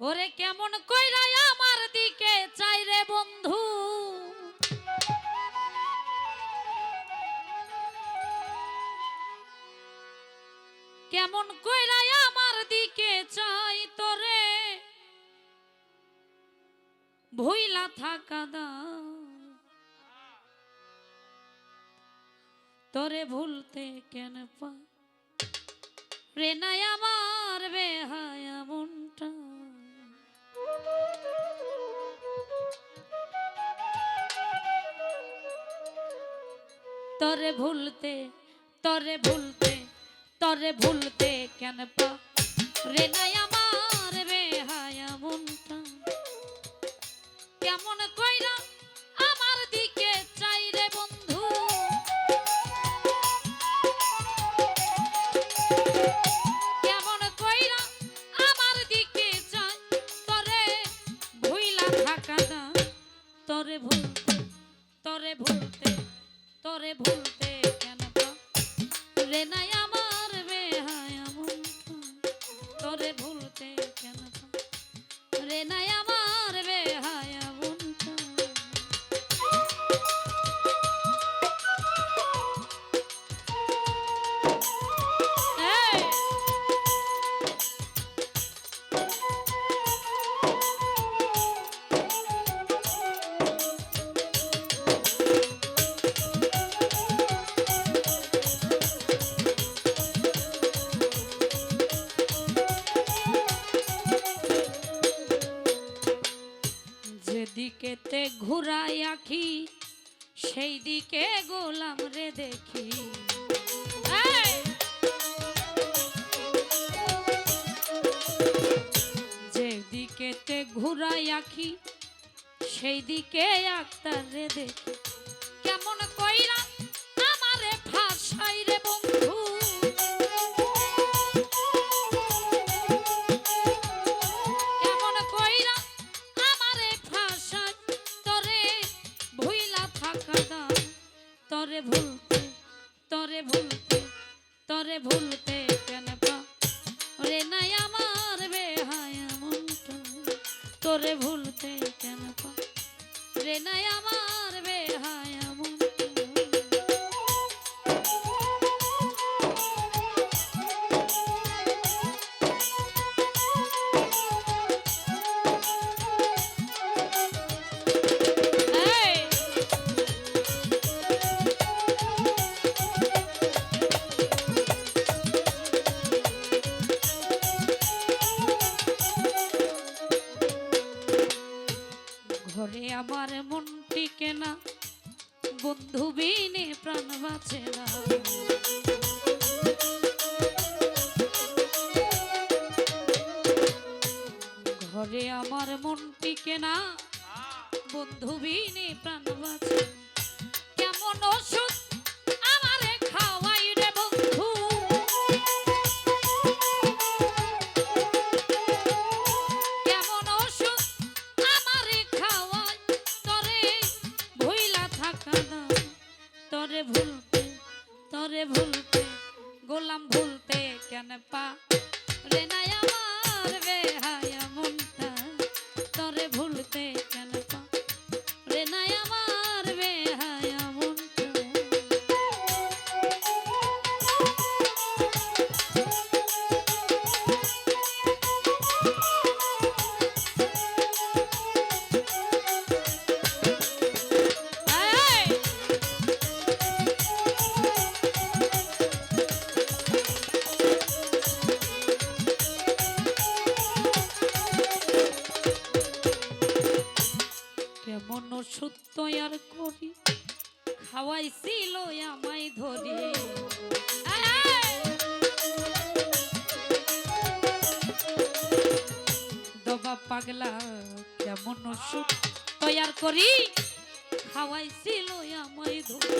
ওরে কেমন কইরা আমার দিকে চাই রে বন্ধু? কেমন কইরা আমার দিকে চাই তোরে? ভুইলা থাকা দা তোরে ভুলতে কেন পা? রে নাই আমার বেহায়া তরে ভুলতে তরে ভুলতে তরে ভুলতে কেন পা? রে নাই আমার বেহায়া মনটা। কেমন কইরা আমার দিকে চাই রে বন্ধু? কেমন কইরা আমার দিকে চাই? তরে ভুইলা থাকা না তরে ভুলতে তরে ভুলতে তরে ভুলতে কেন রে নাই ঘুরাই আঁকি সেই দিকে গোলাম রে দেখি। যেদিকে যেদিকেতে ঘুরাই আঁকি সেই দিকে আক্তার রে দেখি। তরে ভুলতে তরে ভুলতে তরে ভুলতে কেন রে নাই আমার বেহায়া মনটা, তোরে ভুলতে কেন রে নাই আমার বেহায়া কেনা বন্ধু বিনে প্রাণ বাঁচে না। ঘরে আমার মন টিকে না। বন্ধু বিনে প্রাণ বাঁচে কেমন ওষুধ কেন পা। রে নাই আমার বেহায়া ওষুধ তৈয়ার করি, খাওয়াইছিল আমায় ধরি! দবা পাগলা, কেমন ওষুধ তৈয়ার করি, খাওয়াইছিল আমায় ধরি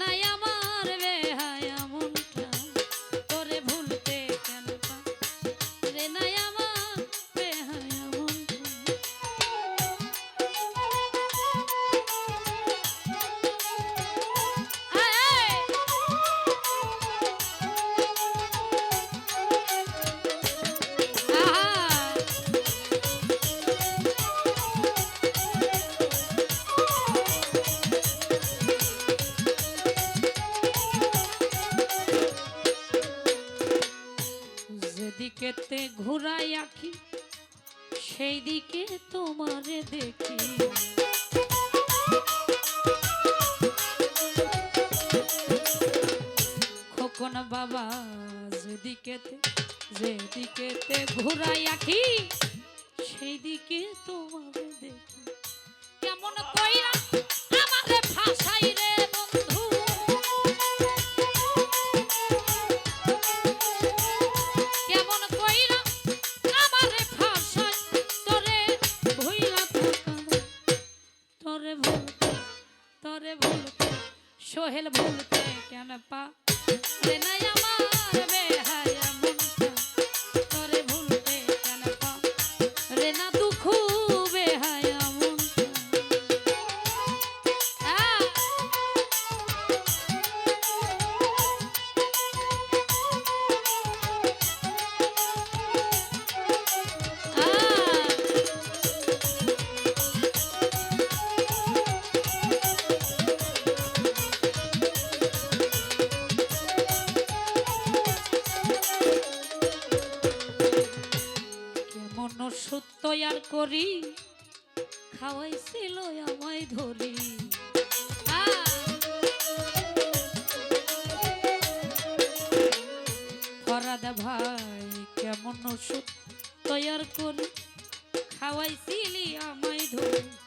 নাই আমার কেতে ঘুরাই আঁকি সেই দিকে তোমারে দেখি। খোকন বাবা, যেদিকেতে যেদিকেতে ঘুরাই আঁকি সেই দিকে তোমারে ওষুধ তৈয়ার করি, খাওয়াইছিল আমায় ধরি। ফরাদ ভাই, কেমন ওষুধ তৈয়ার করি, খাওয়াইছিলি আমায় ধরি।